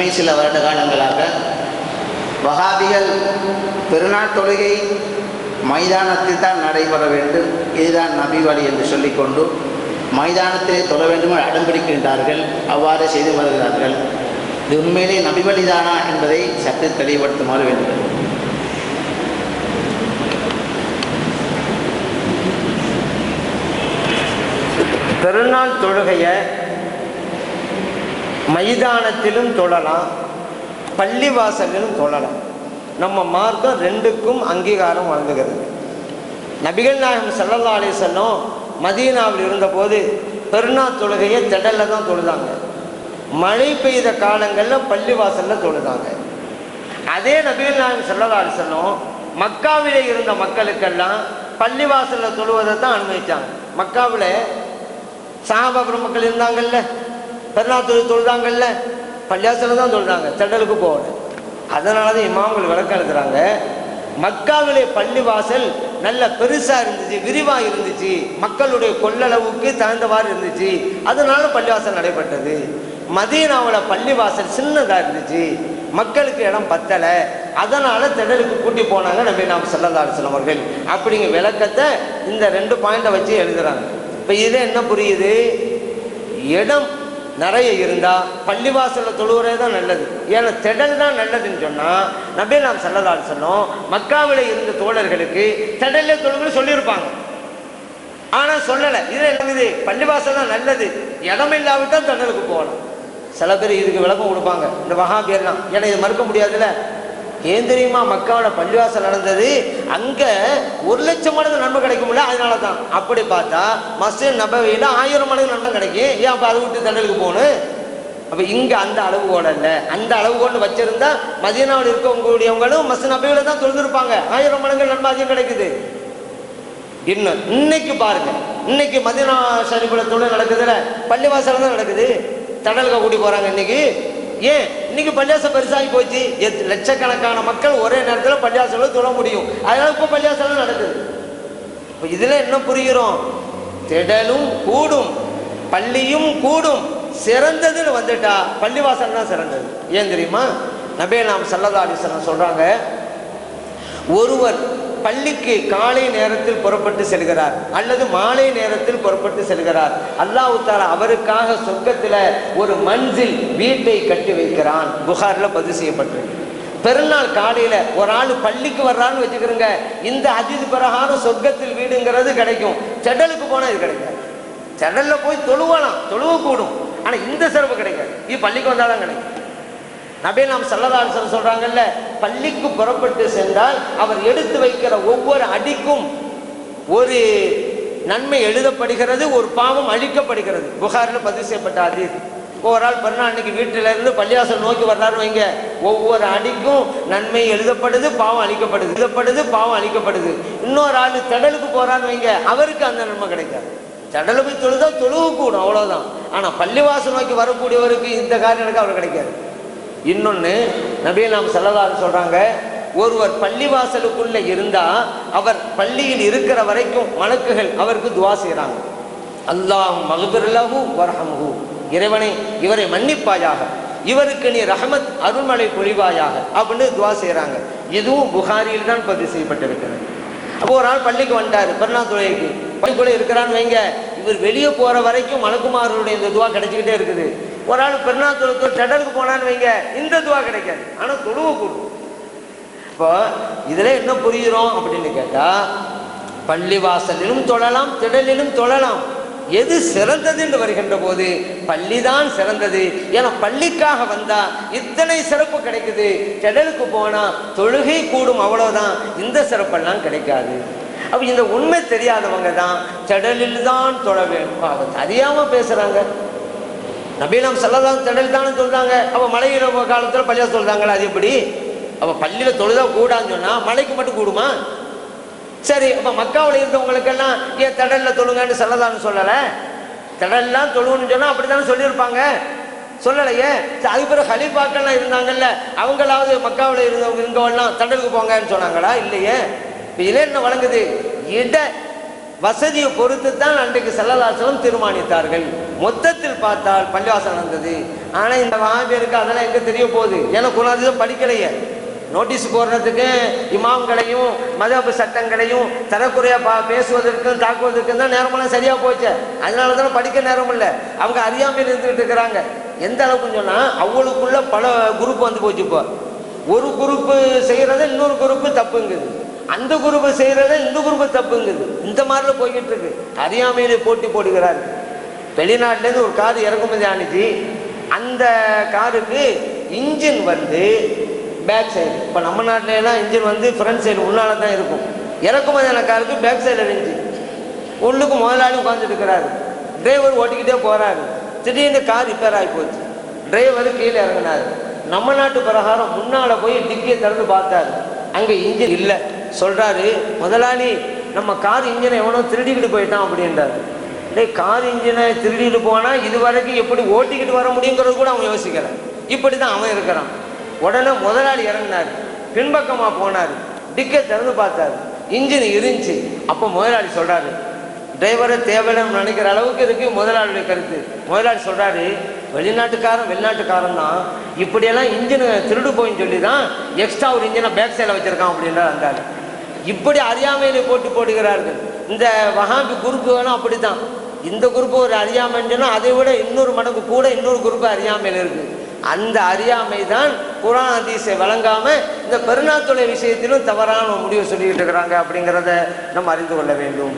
அண்மை சில வருட காலங்களாக வகாபிகள் பெருநாள் தொழுகை மைதானத்தில் தான் நடைபெற வேண்டும். இதுதான் நபி வழி என்று சொல்லிக்கொண்டு மைதானத்திலே தொழ வேண்டும் என்று அடம்பிடிக்கின்றார்கள் அவ்வாறு செய்து வருகிறார்கள். இது உண்மையிலே நபி வழிதானா என்பதை சற்று தெளிவுபடுத்துமாறு வேண்டும். பெருநாள் தொழுகையை மைதானத்திலும் தொழலாம் பள்ளிவாசலிலும் தொழலாம். நம்ம மார்க்கம் ரெண்டுக்கும் அங்கீகாரம் வழங்குகிறது. நபிகள் நாயகம் ஸல்லல்லாஹு அலி செல்லம் மதீனாவில் இருந்தபோது பெருநாள் தொழுகையை திடல்ல தான் தொழுதாங்க. மழை பெய்த காலங்களில் பள்ளிவாசலில் தொழுதாங்க. அதே நபிகள் நாயகம் ஸல்லல்லாஹு அலி செல்லம் மக்காவிலே இருந்த மக்களுக்கெல்லாம் பள்ளிவாசலில் தொழுவதை தான் அனுமதித்தாங்க மக்காவில் சஹாபா பெருமக்கள் இருந்தாங்கல்ல பெருநாள் தொழில் தொழுதாங்கல்ல தான் சொல்கிறாங்க திடலுக்கு போகணும் அதனால தான் இமாம்கள் விளக்கம் எழுதுறாங்க மக்காவிலே பள்ளிவாசல் நல்ல பெருசா இருந்துச்சு விரிவா இருந்துச்சு மக்களுடைய கொள்ளளவுக்கு தகுந்தவாறு இருந்துச்சு அதனால பள்ளிவாசல் நடைபெற்றது. மதீனாவில் பள்ளிவாசல் சின்னதாக இருந்துச்சு மக்களுக்கு இடம் பத்தலை அதனால திடலுக்கு கூட்டி போனாங்க நம்பி நாம் செல்லதாரிசலம் அவர்கள். அப்படிங்கிற விளக்கத்தை இந்த ரெண்டு பாயிண்டை வச்சு எழுதுறாங்க. இப்போ இது என்ன புரியுது? இடம் நிறைய இருந்தால் பள்ளிவாசலில் தொழுவுறே தான் நல்லது. ஏன்னா திடல் தான் நல்லதுன்னு சொன்னால் நபே நாம் செல்லதால் சொன்னோம் மக்காவில் இருந்த தோழர்களுக்கு திடலே தொழுவுன்னு சொல்லியிருப்பாங்க. ஆனால் சொல்லலை. இது என்னது பள்ளிவாசல் தான் நல்லது. இடம் இல்லாவிட்டால் திடலுக்கு போகலாம். சில பேர் இதுக்கு விளக்கம் கொடுப்பாங்க. இந்த வகாபியர்லாம் ஏன்னா இது மறுக்க முடியாதுல்ல. ஏன் தெரியுமா? மக்காவில் பள்ளிவாசல் நடந்தது. அங்கே ஒரு லட்சம் மடங்கு நன்மை கிடைக்கும் அதனால தான் அப்படி பார்த்தா மஸ்ஜித் நபவியில் ஆயிரம் மடங்கு நன்மை கிடைக்கும். ஏன் அப்போ அதை விட்டு தண்டலுக்கு போகணும்? அப்போ இங்கே அந்த அளவுகோல் இல்லை அந்த அளவுகோல் வச்சிருந்தா மதியனாவில் இருக்கவங்களுடையவங்களும் மஸ்ஜித் நபையில் தான் தொழுந்திருப்பாங்க ஆயிரம் மடங்கு நன்மை அதிகம் கிடைக்குது. இன்னும் இன்னைக்கு பாருங்க. இன்னைக்கு மதினா ஷரீஃபில் தொழில் நடக்குதுல பள்ளிவாசல் தான் நடக்குது. தடலுக்கு கூட்டி போறாங்க இன்னைக்கு. ஏன்? இன்னைக்கு பள்ளியாசம் பெருசாகி போச்சு. எத்- லட்சக்கணக்கான மக்கள் ஒரே நேரத்தில் பள்ளியாசலில் தொழ முடியும். அதனால இப்போ பள்ளியாசலம் நடக்குது. இப்போ இதில் என்ன புரிகிறோம்? திடலும் கூடும் பள்ளியும் கூடும். சிறந்ததுன்னு வந்துட்டா பள்ளிவாசல் தான் சிறந்தது. ஏன் தெரியுமா? நபே நாம் சல்லதா அலிசல்லம் சொல்கிறாங்க ஒருவர் பள்ளிக்கு காலை நேரத்தில் புறப்பட்டு செல்கிறார் அல்லது மாலை நேரத்தில் புறப்பட்டு செல்கிறார். அல்லாஹ் தாலா அவருக்காக சொர்க்கத்தில் ஒரு மஞ்சில் வீட்டை கட்டி வைக்கிறான். புகாரில் பதிவு செய்யப்பட்டிருக்கு. பெருநாள் காலையில ஒரு ஆள் பள்ளிக்கு வர்றான்னு வச்சுக்கிறோங்க இந்த அதிதி பிரகாரம் சொர்க்கத்தில் வீடுங்கிறது கிடைக்கும். செடலுக்கு போனா இது கிடைக்காது. செடல்ல போய் தொழுவலாம் தொழுவ கூடும். ஆனா இந்த சிறப்பு கிடைக்காது. இது பள்ளிக்கு வந்தாதான் கிடைக்கும். நபே நாம் சல்லதாசன் சொல்றாங்கல்ல பள்ளிக்கு புறப்பட்டு சென்றால் அவர் எடுத்து வைக்கிற ஒவ்வொரு அடிக்கும் ஒரு நன்மை எழுதப்படுகிறது ஒரு பாவம் அழிக்கப்படுகிறது. புகாரில் பதிவு செய்யப்பட்ட அதீத் ஒரு ஆள் பிறநாள் அன்னைக்கு வீட்டில இருந்து பள்ளியாசல் நோக்கி வர்றாரு வைங்க. ஒவ்வொரு அடிக்கும் நன்மை எழுதப்படுது பாவம் அழிக்கப்படுது. எழுதப்படுது பாவம் அழிக்கப்படுது. இன்னொரு ஆள் திடலுக்கு போறான்னு வைங்க. அவருக்கு அந்த நன்மை கிடைக்காது. திடல போய் தொழுதா தொழுவு கூடும் அவ்வளோதான் ஆனால் பள்ளிவாசல் நோக்கி வரக்கூடியவருக்கு இந்த காரியம் எனக்கு அவர் கிடைக்காது. இன்னொன்று நபிகள் நாம் செல்லலாறு சொல்கிறாங்க ஒருவர் பள்ளிவாசலுக்குள்ளே இருந்தால் அவர் பள்ளியில் இருக்கிற வரைக்கும் மலக்குகள் அவருக்கு துவா செய்கிறாங்க அல்லாஹ் மகபிர்லஹு வரஹம்ஹு. இறைவனை இவரை மன்னிப்பாயாக. இவருக்கு நீ ரஹமத் அருள்மலை பொழிவாயாக. அப்படின்னு துவா செய்கிறாங்க இதுவும் புகாரியில் தான் பதிவு செய்யப்பட்டிருக்கிறது. அப்போ ஒரு ஆள் பள்ளிக்கு வந்தார் பெருநாள் பள்ளிக்குள்ளே இருக்கிறான்னு வைங்க இவர் வெளியே போகிற வரைக்கும் மலக்குமாரருடைய இந்த துவா கிடைச்சிக்கிட்டே இருக்குது. ஒரு ஆள் பெருநாள் டெடலுக்கு போனான்னு வைங்க இந்த துவா கிடைக்காது. ஆனால் தொழுவை கூடும் இப்போ இதில் என்ன புரியுறோம் அப்படின்னு கேட்டா பள்ளிவாசலிலும் தொழலாம் திடலிலும் தொழலாம். எது சிறந்தது என்று வருகின்ற போது பள்ளிதான் சிறந்தது. ஏன்னா பள்ளிக்காக வந்தா இத்தனை சிறப்பு கிடைக்குது. திடலுக்கு போனா தொழுகை கூடும் அவ்வளவுதான். இந்த சிறப்பெல்லாம் கிடைக்காது. அப்ப இந்த உண்மை தெரியாதவங்க தான் திடலில் தான் தொழ வேண்டும். அதை தெரியாம பேசுறாங்க. நபீனம் செல்லலாம் திடல் தானே சொல்றாங்க. அப்ப மழையிற காலத்துல பள்ளியா சொல்றாங்களா அது எப்படி? அப்ப பள்ளியில தொழுதா கூடாதுன்னு சொன்னா மலைக்கு மட்டும் கூடுமா? சரி அப்போ மக்காவில் இருந்தவங்களுக்கெல்லாம் ஏன் திடல்ல தொழுங்கன்னு சொல்லலை சொல்லல? திடல்லாம் தொழுவுன்னு அப்படி தானே சொல்லியிருப்பாங்க? சொல்லலையே. சரி, பிறகு ஹலீஃபாக்கள்லாம் இருந்தாங்கல்ல அவங்களாவது மக்காவில் இருந்தவங்க இருந்தவெல்லாம் தடலுக்கு போங்கன்னு சொன்னாங்களா? இல்லையே. இப்போ இதே என்ன வழங்குது? இட வசதியை பொறுத்து தான் அன்றைக்கு செல்லலாசலம் தீர்மானித்தார்கள். மொத்தத்தில் பார்த்தால் பள்ளிவாசல் நடந்தது. ஆனால் இந்த வாபியருக்கு அதெல்லாம் எங்கே தெரிய போகுது? ஏன்னா குலாதிசம் படிக்கலையே. நோட்டீஸ் போடுறதுக்கு இமாம்களையும் மதப்பு சட்டங்களையும் தரக்குறையாக பா பேசுவதற்கும் தாக்குவதற்கும் தான் நேரமெல்லாம் சரியாக போச்சு. அதனால தான் படிக்க நேரம் இல்லை. அவங்க அறியாமல் இருந்துகிட்டு இருக்கிறாங்க. எந்த அளவுக்குன்னு சொன்னால் அவங்களுக்குள்ள பல குரூப் வந்து போச்சு இப்போ. ஒரு குரூப்பு செய்கிறத இன்னொரு குரூப்பு தப்புங்குது. அந்த குரூப்பு செய்கிறத இந்த குரூப்பு தப்புங்குது. இந்த மாதிரிலாம் போய்கிட்டு இருக்கு. அறியாமையிலே போட்டி போடுகிறார் வெளிநாட்டிலேருந்து ஒரு கார் இறக்குமதி ஆனிச்சு அந்த காருக்கு இன்ஜின் வந்து பேக் சைடு. இப்போ நம்ம நாட்டிலலாம் எல்லாம் இன்ஜின் வந்து ஃப்ரண்ட் சைடு முன்னால தான் இருக்கும் இறக்குமதியான காருக்கு பேக் சைடில் இருந்துச்சு உள்ளுக்கு முதலாளி உட்காந்துட்டு இருக்கிறாரு டிரைவர் ஓட்டிக்கிட்டே போகிறாரு திடீர்னு கார் ரிப்பேர் ஆகி போச்சு. டிரைவர் கீழே இறங்கினார். நம்ம நாட்டு பிரகாரம் முன்னால் போய் டிக்கியை திறந்து பார்த்தாரு. அங்கே இன்ஜின் இல்லை. சொல்கிறாரு முதலாளி நம்ம கார் இன்ஜினை எவனோ திருடிக்கிட்டு போயிட்டான் அப்படின்றாரு. டேய் கார் இன்ஜினை திருடிட்டு போனால் இது வரைக்கும் எப்படி ஓட்டிக்கிட்டு வர முடியுங்கிறது கூட அவன் யோசிக்கிறான் இப்படி தான் அவன் இருக்கிறான். உடனே முதலாளி இறங்கினார். பின்பக்கமாக போனார். டிக்கை திறந்து பார்த்தாரு. இன்ஜின் இருந்துச்சு. அப்போ முதலாளி சொல்கிறாரு டிரைவரை தேவையில்லைன்னு நினைக்கிற அளவுக்கு இருக்கு முதலாளியுடைய கருத்து. முதலாளி சொல்கிறாரு வெளிநாட்டுக்காரன் வெளிநாட்டுக்காரன் தான். இப்படியெல்லாம் இன்ஜினை திருடு போயின்னு சொல்லி தான் எக்ஸ்ட்ரா ஒரு இன்ஜினை பேக் சைடில் வச்சுருக்கான் அப்படின்றார் அந்த இப்படி அறியாமையில் போட்டு போடுகிறார்கள். இந்த வஹாபி குரூப் வேணும் அப்படித்தான். இந்த குரூப்பு ஒரு அறியாமைன்னு அதை விட இன்னொரு மடங்கு கூட இன்னொரு குரூப்பு அறியாமையில் இருக்குது அந்த அறியாமை தான் குரான் அதிசை வழங்காம இந்த பெருநாத்துடைய விஷயத்திலும் தவறான முடிவு சொல்லிட்டு இருக்கிறாங்க அப்படிங்கிறத நம்ம அறிந்து கொள்ள வேண்டும்.